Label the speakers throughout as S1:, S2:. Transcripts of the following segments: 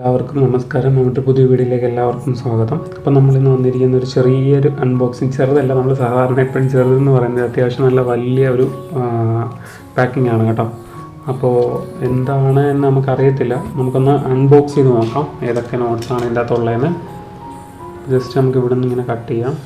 S1: എല്ലാവർക്കും നമസ്കാരം. നമ്മുടെ പുതിയ വീഡിയോയിലേക്ക് എല്ലാവർക്കും സ്വാഗതം. അപ്പോൾ നമ്മളിന്ന് വന്നിരിക്കുന്ന ഒരു ചെറിയൊരു അൺബോക്സിങ് ചെറുതല്ല നമ്മൾ സാധാരണ എപ്പോഴും ചെറുതെന്ന് പറയുന്നത് അത്യാവശ്യം നല്ല വലിയ ഒരു പാക്കിംഗ് ആണ് കേട്ടോ. അപ്പോൾ എന്താണ് എന്ന് നമുക്കറിയത്തില്ല. നമുക്കൊന്ന് അൺബോക്സ് ചെയ്ത് നോക്കാം. ഏതൊക്കെ നോട്ട്സാണ് ഇതിന്റെ അകത്തുള്ളതെന്ന്. ജസ്റ്റ് നമുക്ക് ഇവിടെ നിന്ന് ഇങ്ങനെ കട്ട് ചെയ്യാം.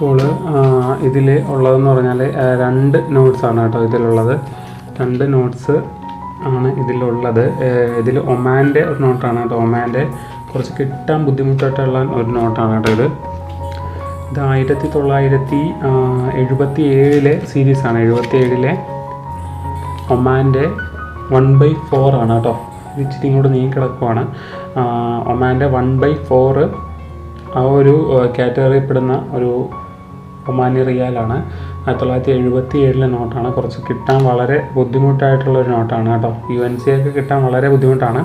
S1: അപ്പോൾ ഇതിൽ ഉള്ളതെന്ന് പറഞ്ഞാൽ രണ്ട് നോട്ട്സ് ആണ് കേട്ടോ ഇതിലുള്ളത്. രണ്ട് നോട്ട്സ് ആണ് ഇതിലുള്ളത്. ഇതിൽ ഒമാന്റെ ഒരു നോട്ടാണ് കേട്ടോ. ഒമാന്റെ കുറച്ച് കിട്ടാൻ ബുദ്ധിമുട്ടായിട്ടുള്ള ഒരു നോട്ടാണ് കേട്ടോ ഇത്. ഇത് ആയിരത്തി തൊള്ളായിരത്തി എഴുപത്തി ഏഴിലെ സീരീസാണ് എഴുപത്തി ഏഴിലെ ഒമാന്റെ വൺ ബൈ ഫോർ ആണ് കേട്ടോ. ഇച്ചിരി ഇങ്ങോട്ട് നീങ്ങി കിടക്കുവാണ്. ഒമാന്റെ വൺ ബൈ ഫോറ് ആ ഒരു കാറ്റഗറിയിൽ പെടുന്ന ഒരു ഒമാനി റിയാലാണ്. ആയിരത്തി തൊള്ളായിരത്തി എഴുപത്തി ഏഴിലെ നോട്ടാണ്. കുറച്ച് കിട്ടാൻ വളരെ ബുദ്ധിമുട്ടായിട്ടുള്ള ഒരു നോട്ടാണ് കേട്ടോ. യു എൻ സി ഒക്കെ കിട്ടാൻ വളരെ ബുദ്ധിമുട്ടാണ്.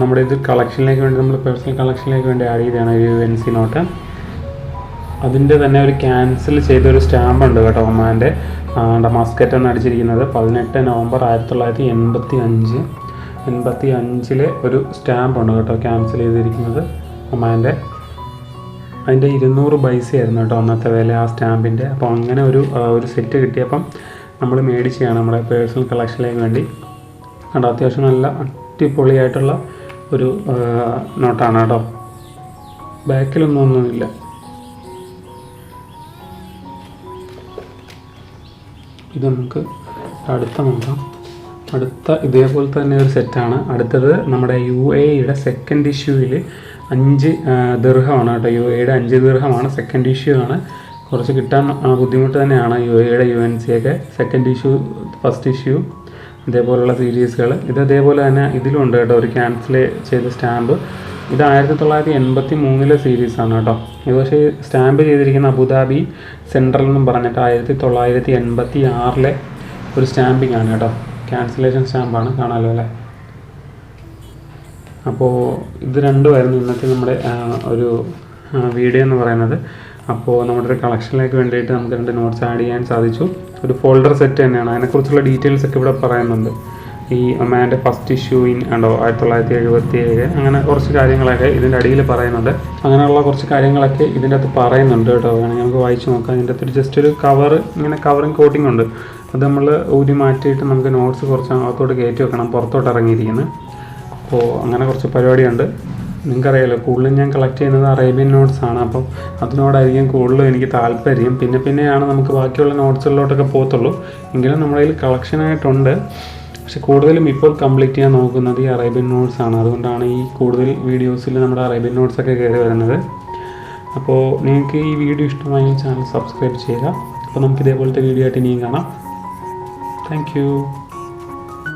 S1: നമ്മുടെ ഇത് കളക്ഷനിലേക്ക് വേണ്ടി നമ്മൾ പേഴ്സണൽ കളക്ഷനിലേക്ക് വേണ്ടി ആഡ് ചെയ്തതാണ് യു എൻ സി നോട്ട്. അതിന്റെ തന്നെ ഒരു ക്യാൻസൽ ചെയ്തൊരു സ്റ്റാമ്പ് ഉണ്ട് കേട്ടോ ഒമാന്റെ ഡമാസ്കറ്റ് എന്ന് അടിച്ചിരിക്കുന്നത്. പതിനെട്ട് നവംബർ ആയിരത്തി തൊള്ളായിരത്തി എൺപത്തി അഞ്ച് എൺപത്തി അഞ്ചിലെ ഒരു സ്റ്റാമ്പ് ഉണ്ട് കേട്ടോ ക്യാൻസൽ ചെയ്തിരിക്കുന്നത് ഒമാന്റെ അതിന്റെ ഇരുന്നൂറ് പൈസയായിരുന്നു കേട്ടോ അന്നത്തെ വില ആ സ്റ്റാമ്പിന്റെ. അപ്പോൾ അങ്ങനെ ഒരു ഒരു സെറ്റ് കിട്ടിയപ്പം നമ്മൾ മേടിച്ചതാണ് നമ്മുടെ പേഴ്സണൽ കളക്ഷനിലേക്ക് വേണ്ടി. കണ്ടോ? അത്യാവശ്യം നല്ല അടിപൊളിയായിട്ടുള്ള ഒരു നോട്ടാണ് കേട്ടോ. ബാക്കിലൊന്നും ഒന്നുമില്ല. ഇത് നമുക്ക് അടുത്ത നോക്കാം. അടുത്ത ഇതേപോലെ തന്നെ ഒരു സെറ്റാണ് അടുത്തത് നമ്മുടെ യു എയുടെ സെക്കൻഡ് ഇഷ്യൂവിൽ അഞ്ച് ദീർഘമാണ് കേട്ടോ. യു എയുടെ അഞ്ച് ദീർഘമാണ്. സെക്കൻഡ് ഇഷ്യൂ ആണ്. കുറച്ച് കിട്ടാൻ ബുദ്ധിമുട്ട് തന്നെയാണ് യു എയുടെ യു എൻ സി ഒക്കെ. സെക്കൻഡ് ഇഷ്യൂ ഫസ്റ്റ് ഇഷ്യൂ ഇതേപോലുള്ള സീരീസുകൾ ഇത് അതേപോലെ തന്നെ ഇതിലുണ്ട് കേട്ടോ. ഒരു ക്യാൻസൽ ചെയ്ത സ്റ്റാമ്പ്. ഇത് ആയിരത്തി തൊള്ളായിരത്തി എൺപത്തി മൂന്നിലെ സീരീസാണ് കേട്ടോ. ഇത് പക്ഷേ സ്റ്റാമ്പ് ചെയ്തിരിക്കുന്ന അബുദാബി സെൻട്രൽ എന്നും പറഞ്ഞിട്ട് ആയിരത്തി തൊള്ളായിരത്തി എൺപത്തി ആറിലെ ഒരു സ്റ്റാമ്പിംഗ് ആണ് കേട്ടോ. ക്യാൻസലേഷൻ സ്റ്റാമ്പാണ്. കാണാമല്ലോ അല്ലേ? അപ്പോൾ ഇത് രണ്ടുമായിരുന്നു ഇന്നത്തെ നമ്മുടെ ഒരു വീഡിയോ എന്ന് പറയുന്നത്. അപ്പോൾ നമ്മുടെ ഒരു കളക്ഷനിലേക്ക് വേണ്ടിയിട്ട് നമുക്ക് രണ്ട് നോട്ട്സ് ആഡ് ചെയ്യാൻ സാധിച്ചു. ഒരു ഫോൾഡർ സെറ്റ് തന്നെയാണ്. അതിനെക്കുറിച്ചുള്ള ഡീറ്റെയിൽസ് ഒക്കെ ഇവിടെ പറയുന്നുണ്ട്. ഈ ഒമാന്റെ ഫസ്റ്റ് ഇഷ്യൂ ഇൻ ഉണ്ടോ ആയിരത്തി തൊള്ളായിരത്തി എഴുപത്തി ഏഴ് അങ്ങനെ കുറച്ച് കാര്യങ്ങളൊക്കെ ഇതിന്റെ അടിയിൽ പറയുന്നുണ്ട്. അങ്ങനെയുള്ള കുറച്ച് കാര്യങ്ങളൊക്കെ ഇതിന്റെ അകത്ത് പറയുന്നുണ്ട് കേട്ടോ. വേണമെങ്കിൽ നമുക്ക് വായിച്ചു നോക്കാം. ഇതിന്റെ അകത്ത് ജസ്റ്റ് ഒരു കവർ ഇങ്ങനെ കവറിങ് കോട്ടിംഗ് ഉണ്ട്. അത് നമ്മൾ ഊരി മാറ്റിയിട്ട് നമുക്ക് നോട്ട്സ് കുറച്ച് അകത്തോട്ട് കയറ്റി വെക്കണം പുറത്തോട്ട് ഇറങ്ങിയിരിക്കുന്നത് അപ്പോൾ അങ്ങനെ കുറച്ച് പരിപാടിയുണ്ട്. നിങ്ങൾക്കറിയാലോ കൂടുതലും ഞാൻ കളക്ട് ചെയ്യുന്നത് അറേബ്യൻ നോട്ട്സ് ആണ്. അപ്പം അതിനോടായിരിക്കും കൂടുതലും എനിക്ക് താല്പര്യം. പിന്നെ പിന്നെയാണ് നമുക്ക് ബാക്കിയുള്ള നോട്ട്സുകളിലോട്ടൊക്കെ പോകത്തുള്ളൂ. എങ്കിലും നമ്മുടെ കയ്യിൽ കളക്ഷനായിട്ടുണ്ട് പക്ഷെ കൂടുതലും ഇപ്പോൾ കംപ്ലീറ്റ് ചെയ്യാൻ നോക്കുന്നത് ഈ അറേബ്യൻ ആണ്. അതുകൊണ്ടാണ് ഈ കൂടുതൽ വീഡിയോസിൽ നമ്മുടെ അറേബ്യൻ നോട്ട്സ് ഒക്കെ കയറി വരുന്നത്. അപ്പോൾ നിങ്ങൾക്ക് ഈ വീഡിയോ ഇഷ്ടമായി ചാനൽ സബ്സ്ക്രൈബ് ചെയ്യുക. അപ്പോൾ നമുക്ക് ഇതേപോലത്തെ വീഡിയോ ആയിട്ട് ഇനിയും കാണാം. താങ്ക്